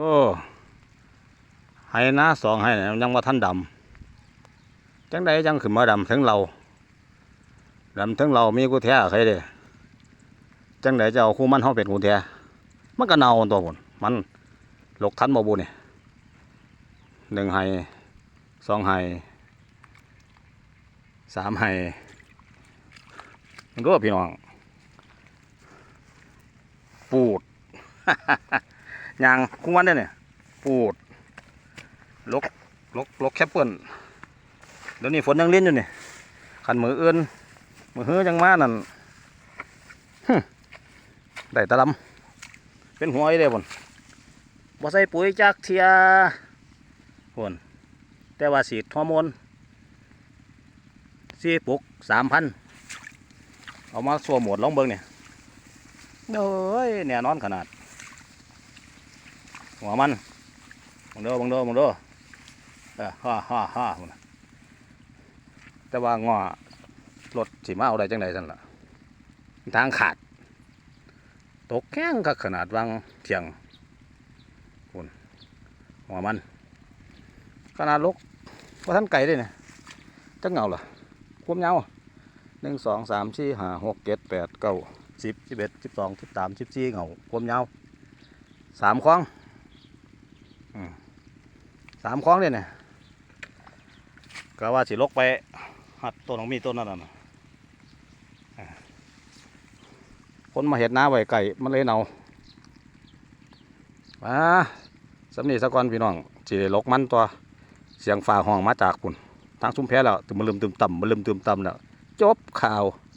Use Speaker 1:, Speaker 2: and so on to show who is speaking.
Speaker 1: โอ้ให้นะสองให้นะยังว่าท่านดำจังใดจังขึ้นมาดำถึงเราดำถึงเรามีกูแท้ใครเด้จังใดจะเอาคู่มันเฮาเป็นกูแท้มันก็เน่าตัวพุ่นมันหลกทันบ่บุนี่หนึ่งให้สองให้สามให้มันก็พี่น้อง ปูด ยางคุ้งวันเด้เนี่ยปูดลกลกลกแคปเปิลเดี๋ยวนี้ฝนยังเล่นอยู่นี่ขันมือเอื้อนมือเฮือจังมานั่นได้ตะลำเป็นหัวไอ้เด้พ่นบ่ใส่ปุ๋ยจักเทียพ่นแต่ว่าสีดฮอร์โมนสีปุกสามพันเอามาสัวหมดลองเบิ่งเนี่ยเอ้ยแน่นอนขนาด หัวมันบังเด้อบังเด้อบังด้อเออฮ่าฮ่าฮ่าแต่ว่างอรถสิมาเอาได้จังไดสั่นล่ะ ทางขาด ตกแข้งก็ขนาดวางเถียงพุ่นหัวมัน ขนาดลกว่าท่านไก่ด้วยเนี่ยจังเงาล่ะความยาหนึ่งสองสามสี่ห้าหกเจ็ดแปดเก้าสิบสิบเอ็ดสิบสองสิบสามสิบสี่เหงาความยาสามคล้องามคล้องเนี่ยก็ว่าสิลกไปหัดต้นของมีต้นนั่นน่ะคนมาเห็ดน้าไว้ไก่มันเลยเนามาสำนีสะกอนพี่น้องสิลกมันตัวเสียงฝ่าห้องมาจากปุ่นทางซุ้มแพ้แล้วตึมลืมตึมต่ำมาลืมตึมต่ำแล้วจบข่าว